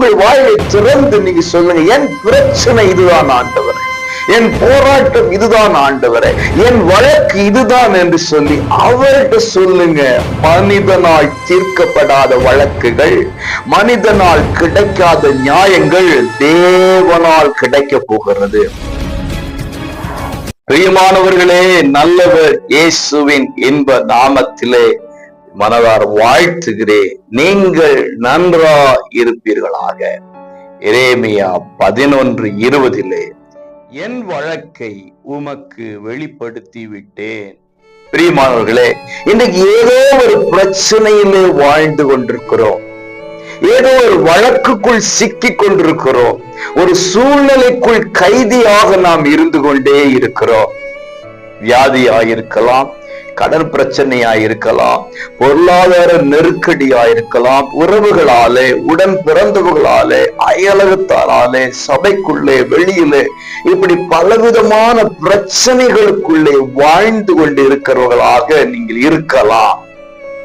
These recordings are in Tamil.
உங்கள் வாயை திறந்து நீங்க சொல்லுங்க என் பிரச்சனை இதுதான் ஆண்டவர். என் போராட்டம் இதுதான் ஆண்டவரே. என் வழக்கு இதுதான் என்று சொல்லி அவர்கிட்ட சொல்லுங்க. மனிதனால் தீர்க்கப்படாத வழக்குகள் மனிதனால் கிடைக்காத நியாயங்கள் தேவனால் கிடைக்க போகிறது. பிரியமானவர்களே நல்லவர் இயேசுவின் இன்ப நாமத்திலே மனதார் வாழ்த்துகிறேன் நீங்கள் நன்றா இருப்பீர்களாக. இரேமியா பதினொன்று இருபதிலே என் வழக்கை உமக்கு வெளிப்படுத்தி விட்டேன் பிரியமானவர்களே இன்றைக்கு ஏதோ ஒரு பிரச்சனையிலே வாழ்ந்து கொண்டிருக்கிறோம். ஏதோ ஒரு வழக்குக்குள் சிக்கிக் கொண்டிருக்கிறோம். ஒரு சூழ்நிலைக்குள் கைதியாக நாம் இருந்து கொண்டே இருக்கிறோம். வியாதியாயிருக்கலாம் கடன் பிரச்சனையாயிருக்கலாம் பொருளாதார நெருக்கடியா இருக்கலாம் உறவுகளாலே உடன் பிறந்தவர்களாலே அயலகத்தாலே சபைக்குள்ளே வெளியிலே இப்படி பலவிதமான பிரச்சனைகளுக்குள்ளே வாழ்ந்து கொண்டு இருக்கிறவர்களாக நீங்கள் இருக்கலாம்.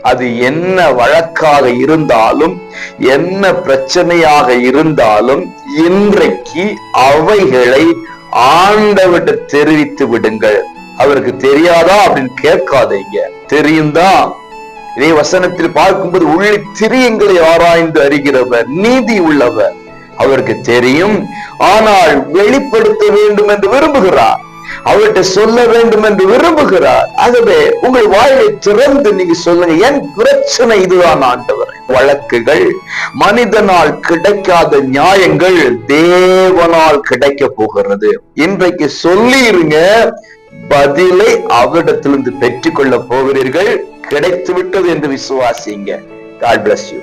அது என்ன வழக்காக இருந்தாலும் என்ன பிரச்சனையாக இருந்தாலும் இன்றைக்கு அவைகளை ஆண்டவிட்ட தெரிவித்து விடுங்கள். அவருக்கு தெரியாதா அப்படின்னு கேட்காதீங்க. தெரியும் தான் இதே வசனத்தில் பார்க்கும்போது உள்ளி திரியங்களை ஆராய்ந்து அறிகிறவர் நீதி உள்ளவர். அவருக்கு தெரியும் ஆனால் வெளிப்படுத்த வேண்டும் என்று விரும்புகிறார். அவர்கிட்ட சொல்ல வேண்டும் என்று விரும்புகிறார். ஆகவே உங்கள் வாயை திறந்து நீங்க சொல்லுங்க. என் பிரச்சனை இதுதான் ஆண்டவர். வழக்குகள் மனிதனால் கிடைக்காத நியாயங்கள் தேவனால் கிடைக்க போகிறது. இன்றைக்கு சொல்லி இருங்க பதிலை அவரிடத்திலிருந்து பெற்றுக்கொள்ள போகிறீர்கள் கிடைத்து விட்டது என்று விசுவாசிங்க காட் பிளஸ் யூ